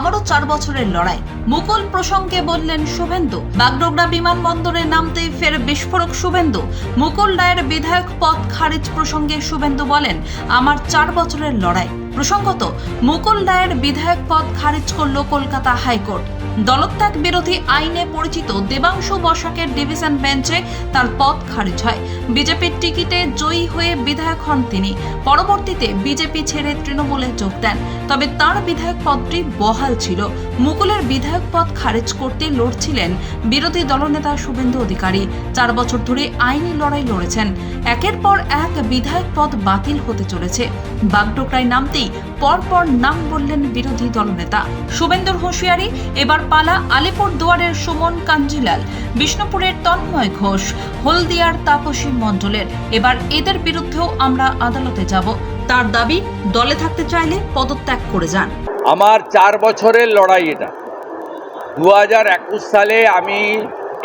আবারও চার বছরের লড়াই। মুকুল প্রসঙ্গে বললেন, শুভেন্দু। বাগডোগরা বিমানবন্দরে নামতেই ফের বিস্ফোরক শুভেন্দু। মুকুল রায়ের বিধায়ক পদ খারিজ প্রসঙ্গে শুভেন্দু বলেন, আমার চার বছরের লড়াই। প্রসঙ্গত, মুকুল রায়ের বিধায়ক পদ খারিজ করল কলকাতা হাইকোর্ট। দলত্যাগ বিরোধী আইনে পরিচিত দেবাংশু বসাকের ডিভিশন বেঞ্চে তার পদ খারিজ হয়। বিজেপির টিকিটে জয়ী হয়ে বিধায়ক হন তিনি। পরবর্তীতে বিজেপি ছেড়ে তৃণমূলে যোগ দেন। তবে তার বিধায়ক পদটি বহাল ছিল। মুকুলের বিধায়ক পদ খারিজ করতে লড়ছিলেন বিরোধী দলনেতা শুভেন্দু অধিকারী। চার বছর ধরে আইনি লড়াই লড়েছেন। একের পর এক বিধায়ক পদ বাতিল হতে চলেছে। বাগডোকরায় নামতেই পরপর নাম বললেন বিরোধী দলনেতা। শুভেন্দুর হুঁশিয়ারি, এবার পালা আলিপুর দুয়ারের সুমন কাঞ্জিলাল। বিষ্ণুপুরের তন্ময় ঘোষ, হলদিয়ার তাপসী মণ্ডলের। এবার এদের বিরুদ্ধেও আমরা আদালতে যাব। তার দাবি, দলে থাকতে চাইলে পদত্যাগ করে যান। আমার চার বছরের লড়াই এটা। দু হাজার একুশ সালে আমি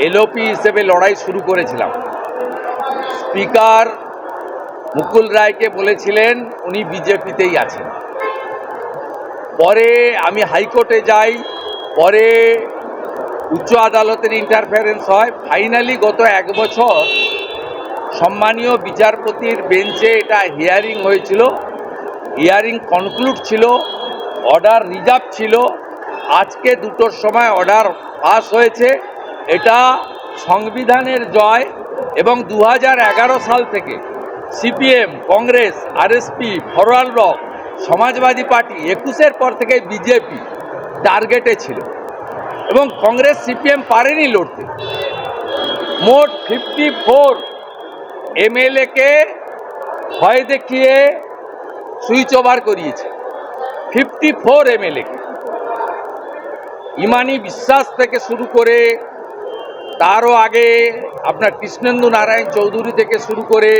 এলওপি হিসেবে লড়াই শুরু করেছিলাম। স্পিকার মুকুল রায়কে বলেছিলেন, উনি বিজেপিতেই আছেন। পরে আমি হাইকোর্টে যাই, পরে উচ্চ আদালতের ইন্টারফারেন্স হয়। ফাইনালি গত এক বছর সম্মানীয় বিচারপতির বেঞ্চে এটা হিয়ারিং হয়েছিল। হিয়ারিং কনক্লুড ছিল অর্ডার রিজার্ভ ছিল। আজকে দুটোর সময় অর্ডার পাস হয়েছে। এটা সংবিধানের জয় এবং দু হাজার এগারো সাল থেকে CPM, Congress RSP Forward Bloc Samajwadi Party একুশের পর থেকে বিজেপি টার্গেটে ছিল। এবং কংগ্রেস সিপিএম পারেনি লড়তে। মোট ফিফটি ফোর এমএলএকে ভয় দেখিয়ে সুইচ ওভার করিয়েছে। ফিফটি ফোর এমএলএকে। ইমানি বিশ্বাস থেকে শুরু করে, তারও আগে আপনার কৃষ্ণেন্দু নারায়ণ চৌধুরী থেকে শুরু করে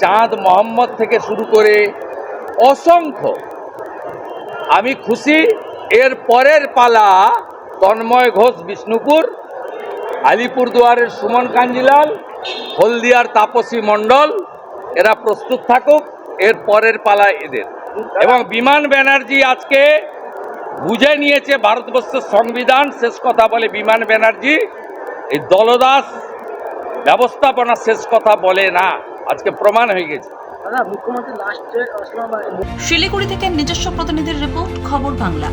চাঁদ মোহাম্মদ থেকে শুরু করে অসংখ্য। আমি খুশি, এর পরের পালা তন্ময় ঘোষ, বিষ্ণুপুর, আলিপুরদুয়ারের সুমন কাঞ্জিলাল, হলদিয়ার তাপসী মণ্ডল, এরা প্রস্তুত থাকুক, এর পরের পালা এদের। এবং বিমান ব্যানার্জি আজকে বুঝে নিয়েছে ভারতবর্ষের সংবিধান, শেষ কথা বলে বিমান ব্যানার্জি, এই দলদাস ব্যবস্থাপনা শেষ কথা বলে না। আজকে প্রমাণ হয়ে গেছে। দাদা মুখ্যমন্ত্রী লাস্টে শিলিগুড়ি থেকে নিজস্ব প্রতিনিধির রিপোর্ট খবর বাংলা।